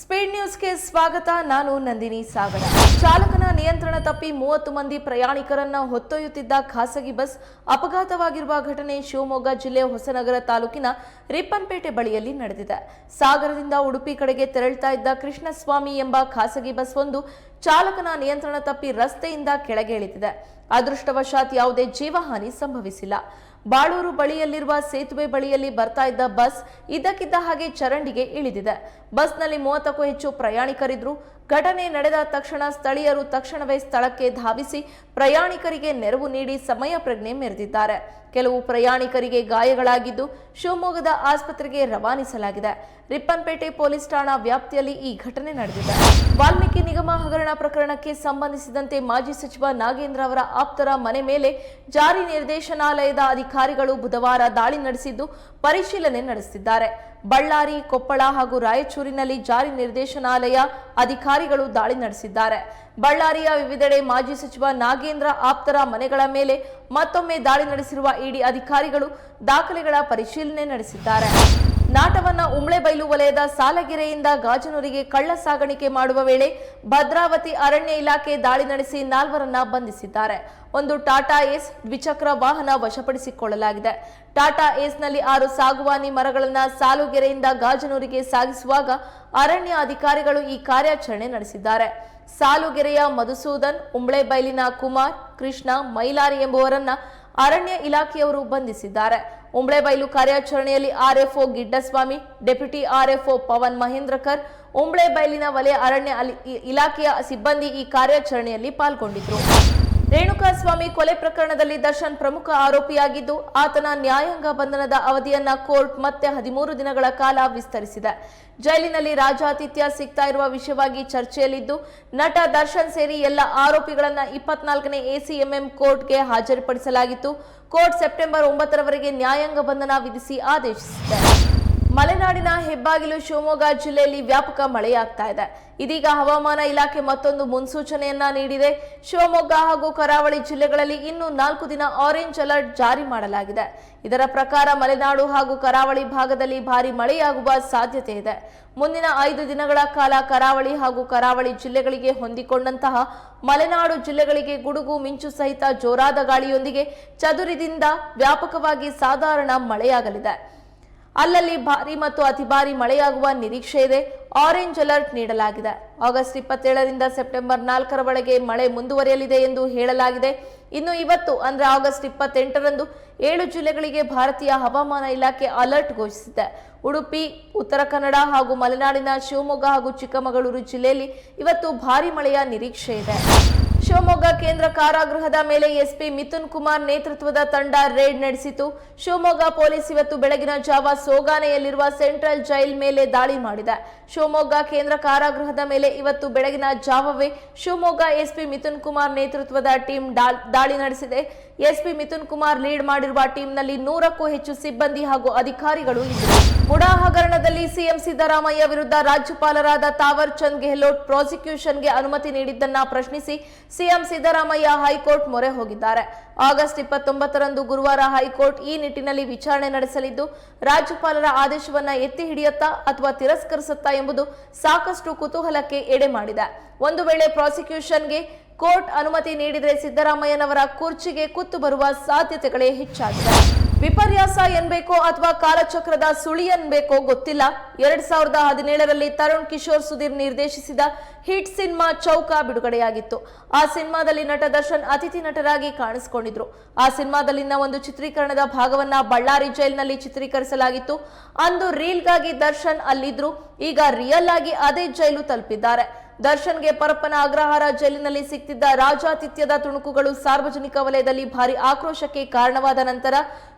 Speed ನ್ಯೂಸ್ಗೆ ಸ್ವಾಗತ. ನಾನು ನಂದಿನಿ ಸಾಗರ. ಚಾಲಕನ ನಿಯಂತ್ರಣ ತಪ್ಪಿ ಮೂವತ್ತು ಮಂದಿ ಪ್ರಯಾಣಿಕರನ್ನ ಹೊತ್ತೊಯ್ಯುತ್ತಿದ್ದ ಖಾಸಗಿ ಬಸ್ ಅಪಘಾತವಾಗಿರುವ ಘಟನೆ ಶಿವಮೊಗ್ಗ ಜಿಲ್ಲೆ ಹೊಸನಗರ ತಾಲೂಕಿನ ರಿಪ್ಪನ್ಪೇಟೆ ಬಳಿಯಲ್ಲಿ ನಡೆದಿದೆ. ಸಾಗರದಿಂದ ಉಡುಪಿ ಕಡೆಗೆ ತೆರಳ್ತಾ ಇದ್ದ ಕೃಷ್ಣಸ್ವಾಮಿ ಎಂಬ ಖಾಸಗಿ ಬಸ್ ಒಂದು ಚಾಲಕನ ನಿಯಂತ್ರಣ ತಪ್ಪಿ ರಸ್ತೆಯಿಂದ ಕೆಳಗೆ ಇಳಿದಿದೆ. ಅದೃಷ್ಟವಶಾತ್ ಯಾವುದೇ ಜೀವಹಾನಿ ಸಂಭವಿಸಿಲ್ಲ. ಬಾಳೂರು ಬಳಿಯಲ್ಲಿರುವ ಸೇತುವೆ ಬಳಿಯಲ್ಲಿ ಬರ್ತಾ ಇದ್ದ ಬಸ್ ಇದ್ದಕ್ಕಿದ್ದ ಹಾಗೆ ಚರಂಡಿಗೆ ಇಳಿದಿದೆ. ಬಸ್ನಲ್ಲಿ ಮೂವತ್ತಕ್ಕೂ ಹೆಚ್ಚು ಪ್ರಯಾಣಿಕರಿದ್ರು ಘಟನೆ ನಡೆದ ತಕ್ಷಣ ಸ್ಥಳೀಯರು ತಕ್ಷಣವೇ ಸ್ಥಳಕ್ಕೆ ಧಾವಿಸಿ ಪ್ರಯಾಣಿಕರಿಗೆ ನೆರವು ನೀಡಿ ಸಮಯ ಪ್ರಜ್ಞೆ ಮೆರೆದಿದ್ದಾರೆ. ಕೆಲವು ಪ್ರಯಾಣಿಕರಿಗೆ ಗಾಯಗಳಾಗಿದ್ದು ಶಿವಮೊಗ್ಗದ ಆಸ್ಪತ್ರೆಗೆ ರವಾನಿಸಲಾಗಿದೆ. ರಿಪ್ಪನ್ಪೇಟೆ ಪೊಲೀಸ್ ಠಾಣಾ ವ್ಯಾಪ್ತಿಯಲ್ಲಿ ಈ ಘಟನೆ ನಡೆದಿದೆ. ವಾಲ್ಮೀಕಿ ನಿಗಮ ಹಗರಣ ಪ್ರಕರಣಕ್ಕೆ ಸಂಬಂಧಿಸಿದಂತೆ ಮಾಜಿ ಸಚಿವ ನಾಗೇಂದ್ರ ಅವರ ಆಪ್ತರ ಮನೆ ಮೇಲೆ ಜಾರಿ ನಿರ್ದೇಶನಾಲಯದ ಅಧಿಕಾರಿಗಳು ಬುಧವಾರ ದಾಳಿ ನಡೆಸಿದ್ದು ಪರಿಶೀಲನೆ ನಡೆಸಿದ್ದಾರೆ. ಬಳ್ಳಾರಿ, ಕೊಪ್ಪಳ ಹಾಗೂ ರಾಯಚೂರಿನಲ್ಲಿ ಜಾರಿ ನಿರ್ದೇಶನಾಲಯ ಅಧಿಕಾರಿಗಳು ದಾಳಿ ನಡೆಸಿದ್ದಾರೆ. ಬಳ್ಳಾರಿಯ ವಿವಿಧೆಡೆ ಮಾಜಿ ಸಚಿವ ನಾಗೇಂದ್ರ ಆಪ್ತರ ಮನೆಗಳ ಮೇಲೆ ಮತ್ತೊಮ್ಮೆ ದಾಳಿ ನಡೆಸಿರುವ ಇಡಿ ಅಧಿಕಾರಿಗಳು ದಾಖಲೆಗಳ ಪರಿಶೀಲನೆ ನಡೆಸಿದ್ದಾರೆ. ನಾಟವನ್ನ ಉಮ್ಳೆಬೈಲು ವಲಯದ ಸಾಲಗೆರೆಯಿಂದ ಗಾಜನೂರಿಗೆ ಕಳ್ಳ ಸಾಗಾಣಿಕೆ ಮಾಡುವ ವೇಳೆ ಭದ್ರಾವತಿ ಅರಣ್ಯ ಇಲಾಖೆ ದಾಳಿ ನಡೆಸಿ ನಾಲ್ವರನ್ನ ಬಂಧಿಸಿದ್ದಾರೆ. ಒಂದು ಟಾಟಾ ಏಸ್ ದ್ವಿಚಕ್ರ ವಾಹನ ವಶಪಡಿಸಿಕೊಳ್ಳಲಾಗಿದೆ. ಟಾಟಾ ಏಸ್ನಲ್ಲಿ ಆರು ಸಾಗುವಾನಿ ಮರಗಳನ್ನ ಸಾಲುಗೆರೆಯಿಂದ ಗಾಜನೂರಿಗೆ ಸಾಗಿಸುವಾಗ ಅರಣ್ಯ ಅಧಿಕಾರಿಗಳು ಈ ಕಾರ್ಯಾಚರಣೆ ನಡೆಸಿದ್ದಾರೆ. ಸಾಲುಗೆರೆಯ ಮಧುಸೂದನ್ ಉಂಬ್ಳೆಬೈಲಿನ ಕುಮಾರ್, ಕೃಷ್ಣ, ಮೈಲಾರಿ ಎಂಬುವರನ್ನ ಅರಣ್ಯ ಇಲಾಖೆಯವರು ಬಂಧಿಸಿದ್ದಾರೆ. ಉಂಬ್ಳೆಬೈಲು ಕಾರ್ಯಾಚರಣೆಯಲ್ಲಿ RFO Giddaswamy, deputy RFO Pavan Mahendrakar, ಉಂಬ್ಳೆಬೈಲಿನ ವಲಯ ಅರಣ್ಯ ಇಲಾಖೆಯ ಸಿಬ್ಬಂದಿ ಈ ಕಾರ್ಯಾಚರಣೆಯಲ್ಲಿ ಪಾಲ್ಗೊಂಡಿದ್ರು. ರೇಣುಕಾಸ್ವಾಮಿ ಕೊಲೆ ಪ್ರಕರಣದಲ್ಲಿ ದರ್ಶನ್ ಪ್ರಮುಖ ಆರೋಪಿಯಾಗಿದ್ದು, ಆತನ ನ್ಯಾಯಾಂಗ ಬಂಧನದ ಅವಧಿಯನ್ನ ಕೋರ್ಟ್ ಮತ್ತೆ ಹದಿಮೂರು ದಿನಗಳ ಕಾಲ ವಿಸ್ತರಿಸಿದೆ. ಜೈಲಿನಲ್ಲಿ ರಾಜಾತಿಥ್ಯ ಸಿಗ್ತಾ ಇರುವ ವಿಷಯವಾಗಿ ಚರ್ಚೆಯಲ್ಲಿದ್ದು, ನಟ ದರ್ಶನ್ ಸೇರಿ ಎಲ್ಲ ಆರೋಪಿಗಳನ್ನ ಇಪ್ಪತ್ನಾಲ್ಕನೇ ಎಸಿಎಂಎಂ ಕೋರ್ಟ್ಗೆ ಹಾಜರುಪಡಿಸಲಾಗಿತ್ತು. ಕೋರ್ಟ್ ಸೆಪ್ಟೆಂಬರ್ ಒಂಬತ್ತರವರೆಗೆ ನ್ಯಾಯಾಂಗ ಬಂಧನ ವಿಧಿಸಿ ಆದೇಶಿಸಿದೆ. ಮಲೆನಾಡಿನ ಹೆಬ್ಬಾಗಿಲು ಶಿವಮೊಗ್ಗ ಜಿಲ್ಲೆಯಲ್ಲಿ ವ್ಯಾಪಕ ಮಳೆಯಾಗ್ತಾ ಇದೆ. ಇದೀಗ ಹವಾಮಾನ ಇಲಾಖೆ ಮತ್ತೊಂದು ಮುನ್ಸೂಚನೆಯನ್ನ ನೀಡಿದೆ. ಶಿವಮೊಗ್ಗ ಹಾಗೂ ಕರಾವಳಿ ಜಿಲ್ಲೆಗಳಲ್ಲಿ ಇನ್ನು ನಾಲ್ಕು ದಿನ ಆರೆಂಜ್ ಅಲರ್ಟ್ ಜಾರಿ ಮಾಡಲಾಗಿದೆ. ಇದರ ಪ್ರಕಾರ ಮಲೆನಾಡು ಹಾಗೂ ಕರಾವಳಿ ಭಾಗದಲ್ಲಿ ಭಾರಿ ಮಳೆಯಾಗುವ ಸಾಧ್ಯತೆ ಇದೆ. ಮುಂದಿನ ಐದು ದಿನಗಳ ಕಾಲ ಕರಾವಳಿ ಹಾಗೂ ಕರಾವಳಿ ಜಿಲ್ಲೆಗಳಿಗೆ ಹೊಂದಿಕೊಂಡಂತಹ ಮಲೆನಾಡು ಜಿಲ್ಲೆಗಳಿಗೆ ಗುಡುಗು, ಮಿಂಚು ಸಹಿತ ಜೋರಾದ ಗಾಳಿಯೊಂದಿಗೆ ಚದುರಿದಿಂದ ವ್ಯಾಪಕವಾಗಿ ಸಾಧಾರಣ ಮಳೆಯಾಗಲಿದೆ. ಅಲ್ಲಲ್ಲಿ ಭಾರಿ ಮತ್ತು ಅತಿ ಭಾರಿ ಮಳೆಯಾಗುವ ನಿರೀಕ್ಷೆ ಇದೆ. ಆರೆಂಜ್ ಅಲರ್ಟ್ ನೀಡಲಾಗಿದೆ. ಆಗಸ್ಟ್ ಇಪ್ಪತ್ತೇಳರಿಂದ ಸೆಪ್ಟೆಂಬರ್ ನಾಲ್ಕರ ಒಳಗೆ ಮಳೆ ಮುಂದುವರಿಯಲಿದೆ ಎಂದು ಹೇಳಲಾಗಿದೆ. ಇನ್ನು ಇವತ್ತು, ಅಂದ್ರೆ ಆಗಸ್ಟ್ ಇಪ್ಪತ್ತೆಂಟರಂದು, ಏಳು ಜಿಲ್ಲೆಗಳಿಗೆ ಭಾರತೀಯ ಹವಾಮಾನ ಇಲಾಖೆ ಅಲರ್ಟ್ ಘೋಷಿಸಿದೆ. ಉಡುಪಿ, ಉತ್ತರ ಕನ್ನಡ ಹಾಗೂ ಮಲೆನಾಡಿನ ಶಿವಮೊಗ್ಗ ಹಾಗೂ ಚಿಕ್ಕಮಗಳೂರು ಜಿಲ್ಲೆಯಲ್ಲಿ ಇವತ್ತು ಭಾರಿ ಮಳೆಯ ನಿರೀಕ್ಷೆ ಇದೆ. ಶಿವಮೊಗ್ಗ ಕೇಂದ್ರ ಕಾರಾಗೃಹದ ಮೇಲೆ ಎಸ್ಪಿ ಮಿಥುನ್ ಕುಮಾರ್ ನೇತೃತ್ವದ ತಂಡ ರೇಡ್ ನಡೆಸಿತು. ಶಿವಮೊಗ್ಗ ಪೊಲೀಸ್ ಇವತ್ತು ಬೆಳಗಿನ ಜಾವ ಸೋಗಾನೆಯಲ್ಲಿರುವ ಸೆಂಟ್ರಲ್ ಜೈಲ್ ಮೇಲೆ ದಾಳಿ ಮಾಡಿದೆ. ಶಿವಮೊಗ್ಗ ಕೇಂದ್ರ ಕಾರಾಗೃಹದ ಮೇಲೆ ಇವತ್ತು ಬೆಳಗಿನ ಜಾವವೇ ಶಿವಮೊಗ್ಗ ಎಸ್ಪಿ ಮಿಥುನ್ ಕುಮಾರ್ ನೇತೃತ್ವದ ಟೀಮ್ ದಾಳಿ ನಡೆಸಿದೆ. ಎಸ್ಪಿ ಮಿಥುನ್ ಕುಮಾರ್ ಲೀಡ್ ಮಾಡಿರುವ ಟೀಮ್ನಲ್ಲಿ ನೂರಕ್ಕೂ ಹೆಚ್ಚು ಸಿಬ್ಬಂದಿ ಹಾಗೂ ಅಧಿಕಾರಿಗಳು ಇದ್ದರು. ಮುಡಾ ಹಗರಣದಲ್ಲಿ ಸಿಎಂ ಸಿದ್ದರಾಮಯ್ಯ ವಿರುದ್ಧ ರಾಜ್ಯಪಾಲರಾದ ತಾವರ್ ಚಂದ್ ಗೆಹ್ಲೋಟ್ ಪ್ರಾಸಿಕ್ಯೂಷನ್ಗೆ ಅನುಮತಿ ನೀಡಿದ್ದನ್ನ ಪ್ರಶ್ನಿಸಿ ಸಿಎಂ ಸಿದ್ದರಾಮಯ್ಯ ಹೈಕೋರ್ಟ್ ಮೊರೆ ಹೋಗಿದ್ದಾರೆ. ಆಗಸ್ಟ್ ಇಪ್ಪತ್ತೊಂಬತ್ತರಂದು ಗುರುವಾರ ಹೈಕೋರ್ಟ್ ಈ ನಿಟ್ಟಿನಲ್ಲಿ ವಿಚಾರಣೆ ನಡೆಸಲಿದ್ದು, ರಾಜ್ಯಪಾಲರ ಆದೇಶವನ್ನ ಎತ್ತಿ ಹಿಡಿಯುತ್ತಾ ಅಥವಾ ತಿರಸ್ಕರಿಸುತ್ತಾ ಎಂಬುದು ಸಾಕಷ್ಟು ಕುತೂಹಲಕ್ಕೆ ಎಡೆ ಮಾಡಿದೆ. ಒಂದು ವೇಳೆ ಪ್ರಾಸಿಕ್ಯೂಷನ್ಗೆ ಕೋರ್ಟ್ ಅನುಮತಿ ನೀಡಿದರೆ ಸಿದ್ದರಾಮಯ್ಯನವರ ಕುರ್ಚಿಗೆ ಕುತ್ತು ಬರುವ ಸಾಧ್ಯತೆಗಳೇ ಹೆಚ್ಚಾಗಿದೆ. ವಿಪರ್ಯಾಸ ಎನ್ಬೇಕೋ ಅಥವಾ ಕಾಲಚಕ್ರದ ಸುಳಿ ಎನ್ಬೇಕೋ ಗೊತ್ತಿಲ್ಲ. ಎರಡ್ ಸಾವಿರದ ಹದಿನೇಳರಲ್ಲಿ ತರುಣ್ ಕಿಶೋರ್ ಸುಧೀರ್ ನಿರ್ದೇಶಿಸಿದ ಹಿಟ್ ಸಿನಿಮಾ ಚೌಕ ಬಿಡುಗಡೆಯಾಗಿತ್ತು. ಆ ಸಿನಿಮಾದಲ್ಲಿ ನಟ ದರ್ಶನ್ ಅತಿಥಿ ನಟರಾಗಿ ಕಾಣಿಸಿಕೊಂಡಿದ್ರು. ಆ ಸಿನಿಮಾದಲ್ಲಿನ ಒಂದು ಚಿತ್ರೀಕರಣದ ಭಾಗವನ್ನ ಬಳ್ಳಾರಿ ಜೈಲ್ನಲ್ಲಿ ಚಿತ್ರೀಕರಿಸಲಾಗಿತ್ತು. ಅಂದು ರೀಲ್ಗಾಗಿ ದರ್ಶನ್ ಅಲ್ಲಿದ್ರು. ಈಗ ರಿಯಲ್ ಆಗಿ ಅದೇ ಜೈಲು ತಲುಪಿದ್ದಾರೆ. ದರ್ಶನ್ಗೆ ಪರಪ್ಪನ ಅಗ್ರಹಾರ ಜೈಲಿನಲ್ಲಿ ಸಿಕ್ತಿದ್ದ ರಾಜಾತಿಥ್ಯದ ತುಣುಕುಗಳು ಸಾರ್ವಜನಿಕ ವಲಯದಲ್ಲಿ ಭಾರಿ ಆಕ್ರೋಶಕ್ಕೆ ಕಾರಣವಾದ ನಂತರ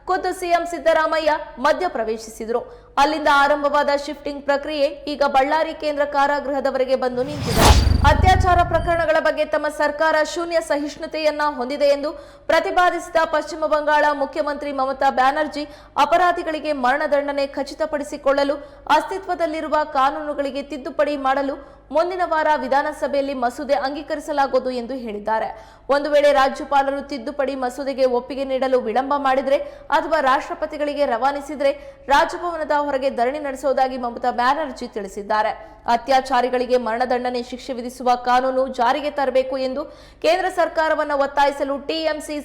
ಖುದ್ದು ಸಿಎಂ ಸಿದ್ದರಾಮಯ್ಯ ಮಧ್ಯ ಪ್ರವೇಶಿಸಿದರು ಅಲ್ಲಿಂದ ಆರಂಭವಾದ ಶಿಫ್ಟಿಂಗ್ ಪ್ರಕ್ರಿಯೆ ಈಗ ಬಳ್ಳಾರಿ ಕೇಂದ್ರ ಕಾರಾಗೃಹದವರೆಗೆ ಬಂದು ನಿಂತಿದೆ. ಅತ್ಯಾಚಾರ ಪ್ರಕರಣಗಳ ಬಗ್ಗೆ ತಮ್ಮ ಸರ್ಕಾರ ಶೂನ್ಯ ಸಹಿಷ್ಣುತೆಯನ್ನ ಹೊಂದಿದೆ ಎಂದು ಪ್ರತಿಪಾದಿಸಿದ ಪಶ್ಚಿಮ ಬಂಗಾಳ ಮುಖ್ಯಮಂತ್ರಿ ಮಮತಾ ಬ್ಯಾನರ್ಜಿ ಅಪರಾಧಿಗಳಿಗೆ ಮರಣದಂಡನೆ ಖಚಿತಪಡಿಸಿಕೊಳ್ಳಲು ಅಸ್ತಿತ್ವದಲ್ಲಿರುವ ಕಾನೂನುಗಳಿಗೆ ತಿದ್ದುಪಡಿ ಮಾಡಲು ಮುಂದಿನ ವಾರ ವಿಧಾನಸಭೆಯಲ್ಲಿ ಮಸೂದೆ ಅಂಗೀಕರಿಸಲಾಗುವುದು ಎಂದು ಹೇಳಿದ್ದಾರೆ. ಒಂದು ವೇಳೆ ರಾಜ್ಯಪಾಲರು ತಿದ್ದುಪಡಿ ಮಸೂದೆಗೆ ಒಪ್ಪಿಗೆ ನೀಡಲು ವಿಳಂಬ ಮಾಡಿದರೆ ಅಥವಾ ರಾಷ್ಟ್ರಪತಿಗಳಿಗೆ ರವಾನಿಸಿದರೆ ರಾಜಭವನದ ಹೊರಗೆ ಧರಣಿ ನಡೆಸುವುದಾಗಿ ಮಮತಾ ಬ್ಯಾನರ್ಜಿ ತಿಳಿಸಿದ್ದಾರೆ. ಅತ್ಯಾಚಾರಿಗಳಿಗೆ ಮರಣದಂಡನೆ ಶಿಕ್ಷೆ ವಿಧಿಸುವ ಕಾನೂನು ಜಾರಿಗೆ ತರಬೇಕು ಎಂದು ಕೇಂದ್ರ ಸರ್ಕಾರವನ್ನು ಒತ್ತಾಯಿಸಲು ಟಿಎಂಸಿ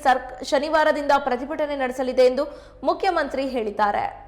ಶನಿವಾರದಿಂದ ಪ್ರತಿಭಟನೆ ನಡೆಸಲಿದೆ ಎಂದು ಮುಖ್ಯಮಂತ್ರಿ ಹೇಳಿದ್ದಾರೆ.